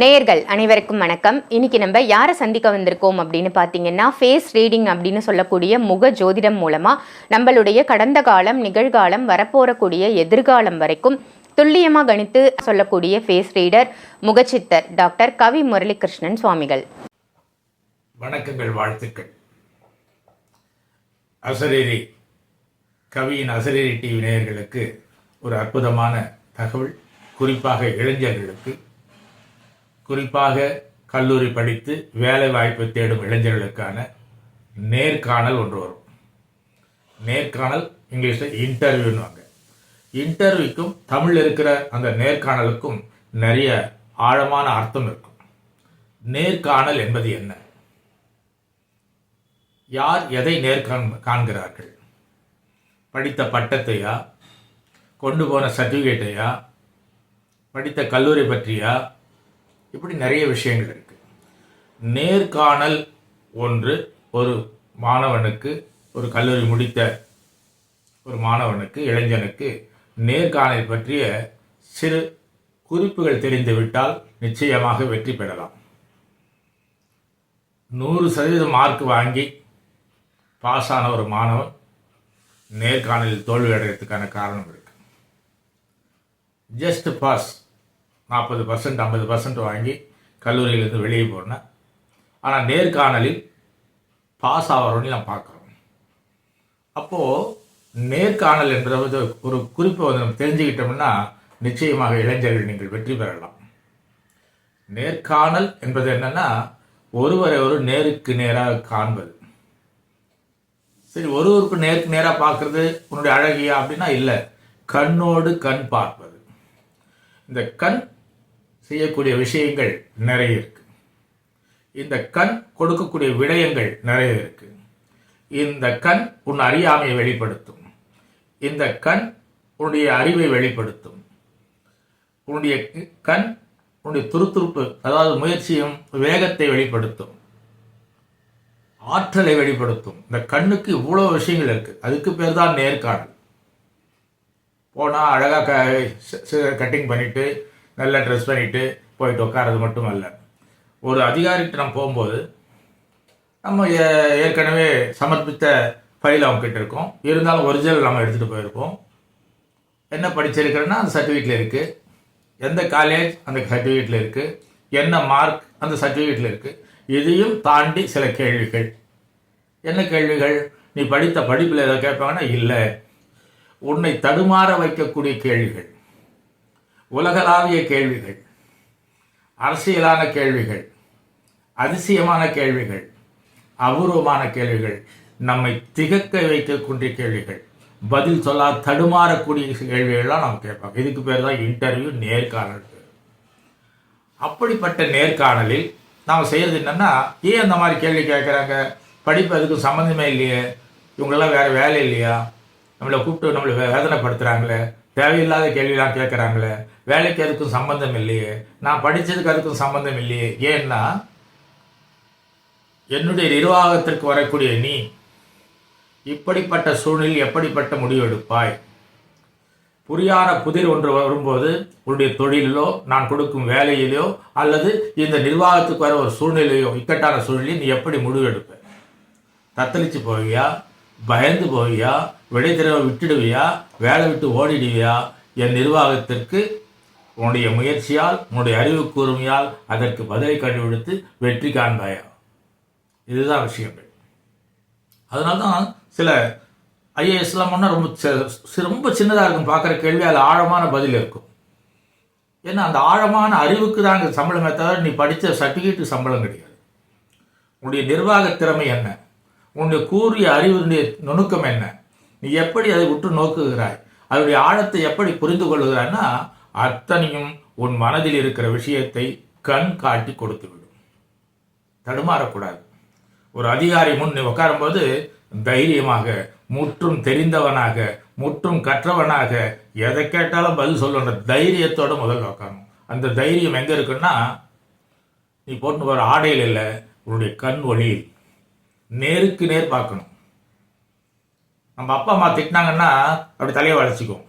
நேயர்கள் அனைவருக்கும் வணக்கம். இன்னைக்கு நம்ம யாரை சந்திக்க வந்திருக்கோம் அப்படின்னு பார்த்தீங்கன்னா ஃபேஸ் ரீடிங் அப்படின்னு சொல்லக்கூடிய முக ஜோதிடம் மூலமாக நம்மளுடைய கடந்த காலம் நிகழ்காலம் வரப்போறக்கூடிய எதிர்காலம் வரைக்கும் துல்லியமாக கணித்து சொல்லக்கூடிய ஃபேஸ் ரீடர் முகச்சித்தர் டாக்டர் கவி முரளிகிருஷ்ணன் சுவாமிகள். வணக்கங்கள் வாழ்த்துக்கள். அசரேரி கவியின் அசரேரி டிவி நேயர்களுக்கு ஒரு அற்புதமான தகவல் குறிப்பாக இளைஞர்களுக்கு குறிப்பாக கல்லூரி படித்து வேலை வாய்ப்பு தேடும் இளைஞர்களுக்கான நேர்காணல் ஒன்று வரும். நேர்காணல் இங்கிலீஷில் இன்டர்வியூன்னுவாங்க. இன்டர்வியூக்கும் தமிழ் இருக்கிற அந்த நேர்காணலுக்கும் நிறைய ஆழமான அர்த்தம் இருக்கும். நேர்காணல் என்பது என்ன? யார் எதை நேர்காண் காண்கிறார்கள்? படித்த பட்டத்தையா? கொண்டு போன சர்டிஃபிகேட்டையா? படித்த கல்லூரி பற்றியா? இப்படி நிறைய விஷயங்கள் இருக்கு. நேர்காணல் ஒன்று ஒரு மாணவனுக்கு ஒரு கல்லூரி முடித்த ஒரு மாணவனுக்கு இளைஞனுக்கு நேர்காணல் பற்றிய சிறு குறிப்புகள் தெரிந்துவிட்டால் நிச்சயமாக வெற்றி பெறலாம். நூறு சதவீதம் மார்க் வாங்கி பாஸ் ஆன ஒரு மாணவன் நேர்காணலில் தோல்வி அடைகிறதுக்கான காரணம் இருக்கு. ஜஸ்ட் பாஸ் நாற்பது பர்சன்ட் ஐம்பது பர்சன்ட் வாங்கி கல்லூரியிலேருந்து வெளியே போனேன் ஆனால் நேர்காணலில் பாஸ் ஆகிறோன்னு நான் பார்க்குறோம். அப்போது நேர்காணல் என்ற ஒரு குறிப்பை வந்து நம்ம தெரிஞ்சுக்கிட்டோம்னா நிச்சயமாக இளைஞர்கள் நீங்கள் வெற்றி பெறலாம். நேர்காணல் என்பது என்னென்னா ஒருவரை ஒரு நேருக்கு நேராக காண்பது. சரி ஒருவருக்கு நேருக்கு நேராக பார்க்குறது உன்னுடைய அழகியா அப்படின்னா இல்லை கண்ணோடு கண் பார்ப்பது. இந்த கண் செய்யக்கூடிய விஷயங்கள் நிறைய இருக்கு. இந்த கண் கொடுக்கக்கூடிய விடயங்கள் நிறைய இருக்கு. இந்த கண் உன் அறியாமையை வெளிப்படுத்தும். இந்த கண் உன்னுடைய அறிவை வெளிப்படுத்தும். உன்னுடைய கண் உன்னுடைய துருத்துருப்பு அதாவது முயற்சியும் வேகத்தை வெளிப்படுத்தும். ஆற்றலை வெளிப்படுத்தும். இந்த கண்ணுக்கு இவ்வளோ விஷயங்கள் இருக்கு. அதுக்கு பேர் தான் நேர்காணல். போனால் அழகாக க கட்டிங் பண்ணிட்டு நல்லா ட்ரெஸ் பண்ணிட்டு போயிட்டு உட்காரது மட்டும் அல்ல. ஒரு அதிகாரிகிட்ட நம்ம போகும்போது நம்ம ஏ- ஏற்கனவே சமர்ப்பித்த ஃபைல் அவங்க கிட்ட இருக்கும். இருந்தாலும் ஒரிஜினல் நம்ம எடுத்துகிட்டு போயிருப்போம். என்ன படிச்சிருக்கிறேன்னா அந்த சர்டிஃபிகேட்டில் இருக்குது எந்த காலேஜ் அந்த சர்டிஃபிகேட்டில் இருக்குது என்ன மார்க் அந்த சர்டிஃபிகேட்டில் இருக்குது இதையும் தாண்டி சில கேள்விகள். என்ன கேள்விகள்? நீ படித்த படிப்பில் ஏதாவது கேட்பாங்கன்னா இல்லை. உன்னை தடுமாற வைக்கக்கூடிய கேள்விகள். உலகளாவிய கேள்விகள் அரசியலான கேள்விகள் அதிசயமான கேள்விகள் அபூர்வமான கேள்விகள் நம்மை திகக்க வைக்கக்கூடிய கேள்விகள் பதில் சொல்லா தடுமாறக்கூடிய கேள்விகள்லாம் நாம் கேட்பாங்க இதுக்கு பேர் தான் இன்டர்வியூ நேர்காணல் பேர். அப்படிப்பட்ட நேர்காணலில் நாம் செய்கிறது என்னன்னா ஏன் அந்த மாதிரி கேள்வி கேட்குறாங்க? படிப்பு அதுக்கு சம்மந்தமே இல்லையே. இவங்களெல்லாம் வேறு வேலை இல்லையா? நம்மளை கூப்பிட்டு நம்மளை வே- வேதனைப்படுத்துகிறாங்களே தேவையில்லாத கேள்விலாம் கேட்குறாங்களே வேலைக்கு அதுக்கும் சம்பந்தம் இல்லையே நான் படித்ததுக்கு அதுக்கும் சம்பந்தம் இல்லையே ஏன்னா என்னுடைய நிர்வாகத்திற்கு வரக்கூடிய நீ இப்படிப்பட்ட சூழ்நிலையில் எப்படிப்பட்ட முடிவு எடுப்பாய்? புரியாத புதிர் ஒன்று வரும்போது உன்னுடைய தொழிலிலோ நான் கொடுக்கும் வேலையிலோ அல்லது இந்த நிர்வாகத்துக்கு வர ஒரு சூழ்நிலையோ இக்கட்டான சூழ்நிலையை நீ எப்படி முடிவு எடுப்ப? தத்தளிச்சு போவியா? பயந்து போவியா? விடை திறவை விட்டுடுவியா? வேலை விட்டு ஓடிடுவியா? என் நிர்வாகத்திற்கு உன்னுடைய முயற்சியால் உன்னுடைய அறிவு கூர்மையால் அதற்கு பதிலை கண்டுபிடித்து வெற்றி காண்பாயா? இதுதான் விஷயங்கள். அதனால தான் சில ஐஏஎஸ்லாம் பண்ணால் ரொம்ப ரொம்ப சின்னதாக இருக்கும். பார்க்குற கேள்வி அதில் ஆழமான பதில் இருக்கும். ஏன்னா அந்த ஆழமான அறிவுக்கு தான் சம்பளமே தவிர நீ படித்த சர்டிஃபிகேட்டுக்கு சம்பளம் கிடையாது. உன்னுடைய நிர்வாக திறமை என்ன? உன்னுடைய கூறிய அறிவுடைய நுணுக்கம் என்ன? நீ எப்படி அதை உற்று நோக்குகிறாய்? அதனுடைய ஆழத்தை எப்படி புரிந்து கொள்ளுகிறாய்னா அத்தனையும் உன் மனதில் இருக்கிற விஷயத்தை கண் காட்டி கொடுத்து விடும் தடுமாறக்கூடாது. ஒரு அதிகாரி முன் நீ உட்காரும்போது தைரியமாக முற்றும் தெரிந்தவனாக முற்றும் கற்றவனாக எதை கேட்டாலும் பதில் சொல்லணுன்ற தைரியத்தோட முதல்ல உட்காரணும். அந்த தைரியம் எங்கே இருக்குன்னா நீ போட்டு போகிற ஆடையில் இல்லை உன்னுடைய கண் ஒளியில் நேருக்கு நேர் பார்க்கணும். நம்ம அப்பா அம்மா திட்டினாங்கன்னா அப்படி தலையை வளைச்சிக்கும்.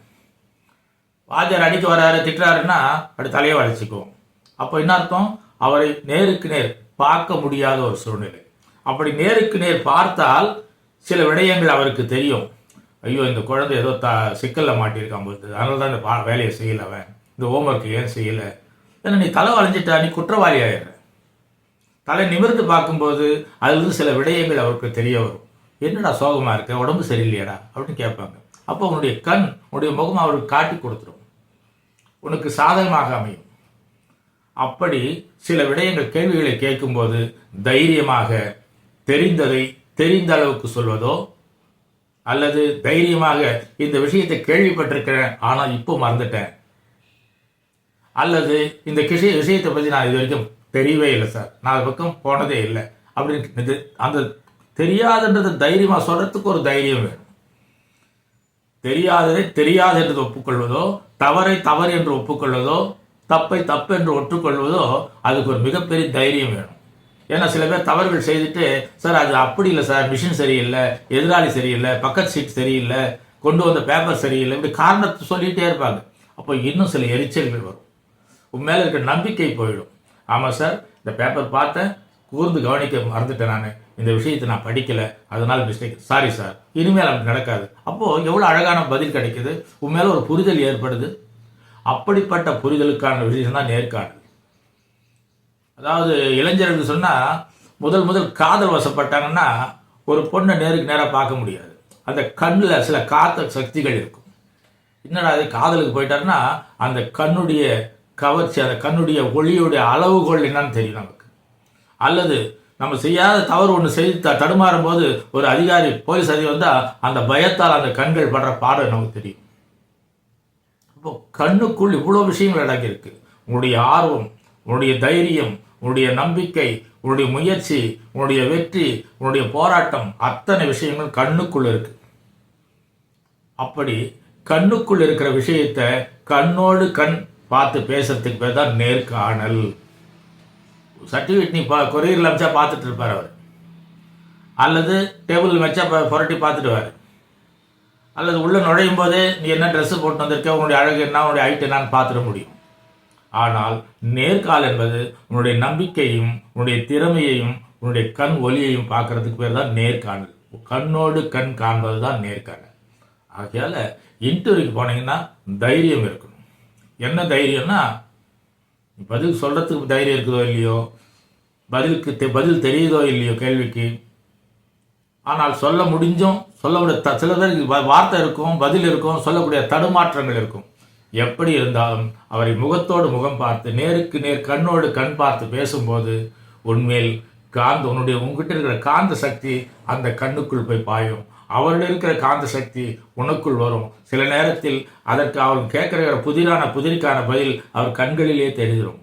வாஜர் அடிக்க வராரு திட்டுறாருன்னா அப்படி தலையை வளைச்சிக்கும். அப்போ என்ன அர்த்தம்? அவரை நேருக்கு நேர் பார்க்க முடியாத ஒரு சூழ்நிலை. அப்படி நேருக்கு நேர் பார்த்தால் சில விடயங்கள் அவருக்கு தெரியும். ஐயோ இந்த குழந்தை ஏதோ த சிக்கலில் மாட்டியிருக்கான் போது அதனால தான் இந்த பா- வேலையை செய்யலை அவன். இந்த ஹோம்ஒர்க்கு ஏன் செய்யலை? ஏன்னா நீ தலை வளைஞ்சிட்டா நீ குற்றவாளி ஆயிடுற. தலை நிமிர்ந்து பார்க்கும்போது அதுலேருந்து சில விடயங்கள் அவருக்கு தெரிய வரும். என்னடா சோகமாக இருக்க? உடம்பு சரியில்லையாடா? அப்படின்னு கேட்பாங்க. அப்போ உன்னுடைய கண் உன்னுடைய முகம் அவருக்கு காட்டி கொடுத்துரும். உனக்கு சாதகமாக அமையும். அப்படி சில விடயங்கள் கேள்விகளை கேட்கும்போது தைரியமாக தெரிந்ததை தெரிந்த அளவுக்கு சொல்வதோ அல்லது தைரியமாக இந்த விஷயத்தை கேள்விப்பட்டிருக்கிறேன் ஆனால் இப்போ மறந்துட்டேன். அல்லது இந்த விஷய விஷயத்தை பற்றி நான் இது வரைக்கும் தெரியவே இல்லை சார் நான் அது பக்கம் போனதே இல்லை. அப்படின்னு இது- அந்த தெரியாதுன்றது தைரியமாக சொல்கிறதுக்கு ஒரு தைரியம் வேணும். தெரியாததை தெரியாது என்று ஒப்புக்கொள்வதோ தவறை தவறு என்று ஒப்புக்கொள்வதோ தப்பை தப்பு என்று ஒற்றுக்கொள்வதோ அதுக்கு ஒரு மிகப்பெரிய தைரியம் வேணும். ஏன்னா சில பேர் தவறுகள் செய்துட்டு சார் அது அப்படி இல்லை சார். மிஷின் சரியில்லை. எதிராளி சரியில்லை. பக்கத்து சீட் சரியில்லை. கொண்டு வந்த பேப்பர் சரியில்லை. இப்படி காரணத்தை சொல்லிகிட்டே இருப்பாங்க. அப்போ இன்னும் சில எரிச்சல்கள் வரும். உன் மேலே இருக்கிற நம்பிக்கை போயிடும். ஆமாம் சார் இந்த பேப்பர் பார்த்தேன் கூர்ந்து கவனிக்க மறந்துட்டேன் நான். இந்த விஷயத்தை நான் படிக்கலை அதனால் மிஸ்டேக் சாரி சார் இனிமேல் அப்படி நடக்காது. அப்போது எவ்வளோ அழகான பதில் கிடைக்குது? உன் மேலே ஒரு புரிதல் ஏற்படுது. அப்படிப்பட்ட புரிதலுக்கான விஷயம் தான் நேர்காணல். அதாவது இளைஞர்கள் சொன்னால் முதல் முதல் காதல் வசப்பட்டாங்கன்னா ஒரு பொண்ணை நேருக்கு நேராக பார்க்க முடியாது. அந்த கண்ணில் சில காத்த சக்திகள் இருக்கும். என்னடா அது காதலுக்கு போயிட்டாருன்னா அந்த கண்ணுடைய கவர்ச்சி அந்த கண்ணுடைய ஒளியுடைய அளவுகோல் என்னன்னு தெரியும் நமக்கு. அல்லது நம்ம செய்யாத தவறு ஒன்று செய்து த- தடுமாறும் போது ஒரு அதிகாரி போலீஸ் அதிகாரி வந்தால் அந்த பயத்தால் அந்த கண்கள் படுற பாடம் நமக்கு தெரியும். இப்போ கண்ணுக்குள் இவ்வளோ விஷயங்கள் அடங்கியிருக்கு. உன்னுடைய ஆர்வம் உன்னுடைய தைரியம் உன்னுடைய நம்பிக்கை உன்னுடைய முயற்சி உன்னுடைய வெற்றி உன்னுடைய போராட்டம் அத்தனை விஷயங்கள் கண்ணுக்குள் இருக்கு. அப்படி கண்ணுக்குள் இருக்கிற விஷயத்தை கண்ணோடு கண் பார்த்து பேசுறதுக்கு பேர் தான் நேர்காணல். சர்டிஃபிகேட் நீ பா கொரியரில் அமைச்சா பார்த்துட்டு இருப்பார் அவர். அல்லது டேபிள் வச்சா ப- புரட்டி பார்த்துடுவார் அல்லது உள்ளே நுழையும் போதே நீ என்ன ட்ரெஸ்ஸு போட்டு வந்திருக்க உன்னுடைய அழகு என்ன உன்னுடைய ஹைட் என்னான்னு பார்த்துட முடியும். ஆனால் நேர்கால் என்பது உன்னுடைய நம்பிக்கையும் உன்னுடைய திறமையையும் உன்னுடைய கண் ஒலியையும் பார்க்கறதுக்கு பேர் தான் நேர்காணல். கண்ணோடு கண் காண்பது தான் நேர்காணல். ஆகையால் இன்டர்வியூக்கு போனீங்கன்னா தைரியம் இருக்கும். என்ன தைரியம்னா பதில் சொல்கிறதுக்கு தைரியம் இருக்குதோ இல்லையோ பதிலுக்கு தெ- பதில் தெரியுதோ இல்லையோ கேள்விக்கு ஆனால் சொல்ல முடிஞ்சும் சொல்லக்கூடிய த- சில பேருக்கு வார்த்தை இருக்கும் பதில் இருக்கும் சொல்லக்கூடிய தடுமாற்றங்கள் இருக்கும். எப்படி இருந்தாலும் அவரை முகத்தோடு முகம் பார்த்து நேருக்கு நேர் கண்ணோடு கண் பார்த்து பேசும்போது உண்மையில் காந்த உன்னுடைய உங்ககிட்ட இருக்கிற காந்த சக்தி அந்த கண்ணுக்குள் போய் பாயும். அவரில் இருக்கிற காந்த சக்தி உனக்குள் வரும். சில நேரத்தில் அதற்கு அவர் கேட்குற புதிரான புதிருக்கான பதில் அவர் கண்களிலே தெரிஞ்சிடும்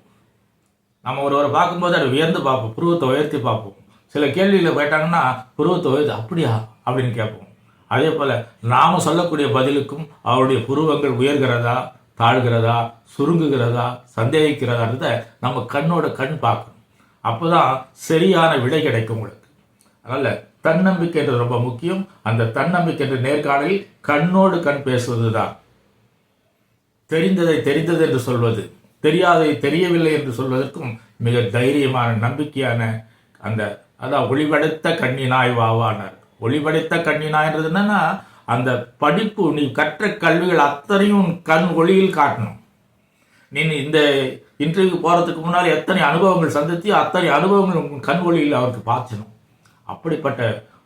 நம்ம ஒருவரை பார்க்கும்போது அதை உயர்ந்து பார்ப்போம் புருவத்தை உயர்த்தி பார்ப்போம். சில கேள்விகளை கேட்டாங்கன்னா புருவத்தை உயர்த்தி அப்படியா? அப்படின்னு கேட்போம். அதே போல் நாம் சொல்லக்கூடிய பதிலுக்கும் அவருடைய புருவங்கள் உயர்கிறதா தாழ்கிறதா சுருங்குகிறதா சந்தேகிக்கிறதான்றத நம்ம கண்ணோட கண் பார்க்கணும். அப்போதான் சரியான விடை கிடைக்கும் உங்களுக்கு. அதனால் தன்னம்பிக்கை என்று ரொம்ப முக்கியம். அந்த தன்னம்பிக்கை என்ற நேர்காணலில் கண்ணோடு கண் பேசுவது தான் தெரிந்ததை தெரிந்தது என்று சொல்வது தெரியாததை தெரியவில்லை என்று சொல்வதற்கும் மிக தைரியமான நம்பிக்கையான அந்த அதான் ஒளிபடைத்த கண்ணினாய் வாவானார் ஒளிபடைத்த கண்ணினாய்ன்றது என்னன்னா அந்த படிப்பு நீ கற்ற கல்விகள் அத்தனையும் கண் ஒளியில் காட்டணும். நீ இந்த இன்டர்வியூ போகிறதுக்கு முன்னால் எத்தனை அனுபவங்கள் சந்தித்தியோ அத்தனை அனுபவங்கள் உங்கள் கண் ஒளியில் அவருக்கு பார்க்கணும் அப்படிப்பட்ட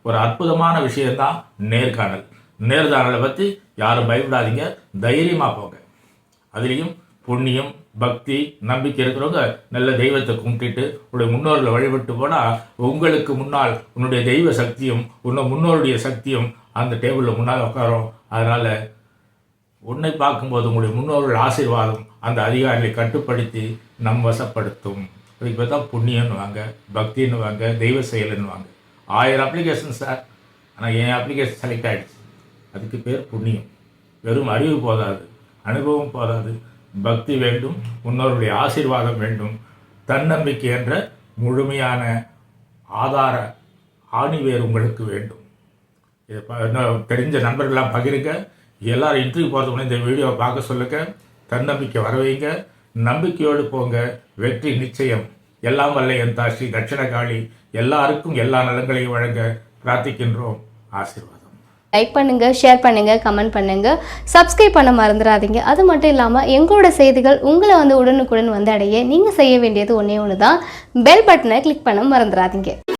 ஒரு அற்புதமான விஷயம்தான் நேர்காணல். நேர்காணலை பற்றி யாரும் பயப்படாதீங்க. தைரியமாக போங்க. அதுலேயும் புண்ணியம் பக்தி நம்பிக்கை இருக்கிறவங்க நல்ல தெய்வத்தை கும்பிட்டுட்டு உடைய முன்னோர்களை வழிபட்டு போனால் உங்களுக்கு முன்னால் உன்னுடைய தெய்வ சக்தியும் உன்னை முன்னோருடைய சக்தியும் அந்த டேபிளில் முன்னால் உட்காரும். அதனால் உன்னை பார்க்கும்போது உங்களுடைய முன்னோர்கள் ஆசீர்வாதம் அந்த அதிகாரிகளை கட்டுப்படுத்தி நம் வசப்படுத்தும். அதுக்கு பேர் தான் வாங்க பக்தின்னு வாங்க தெய்வ செயலுன்னு வாங்க. ஆயிரம் அப்ளிகேஷன் சார் ஆனால் என் அப்ளிகேஷன் செலக்ட் ஆகிடுச்சு அதுக்கு பேர் புண்ணியம். வெறும் அறிவு போதாது அனுபவம் போதாது. பக்தி வேண்டும் முன்னோருடைய ஆசீர்வாதம் வேண்டும். தன்னம்பிக்கை என்ற முழுமையான ஆதார ஆணிவேர் உங்களுக்கு வேண்டும். இதை ப- தெரிஞ்ச நண்பர்கள்லாம் பகிருங்க. எல்லாரும் இன்டர்வியூ போகிறதுக்கு இந்த வீடியோவை பார்க்க சொல்லுங்க. தன்னம்பிக்கை வர வைங்க நம்பிக்கையோடு போங்க. வெற்றி நிச்சயம். எல்லாம் வல்ல என் தாஷி தட்சிணகாளி. எல்லாருக்கும் எல்லா நலங்களையும் வழங்க பிரார்த்திக்கின்றோம். ஆசீர்வாதம். லைக் பண்ணுங்க ஷேர் பண்ணுங்க கமெண்ட் பண்ணுங்க. சப்ஸ்கிரைப் பண்ண மறந்துடாதீங்க. அது மட்டும் இல்லாமல் எங்களோட செய்திகள் உங்களை வந்து உடனுக்குடன் வந்து அடைய நீங்கள் செய்ய வேண்டியது ஒன்றே ஒன்று தான் பெல் பட்டனை கிளிக் பண்ண மறந்துடாதீங்க.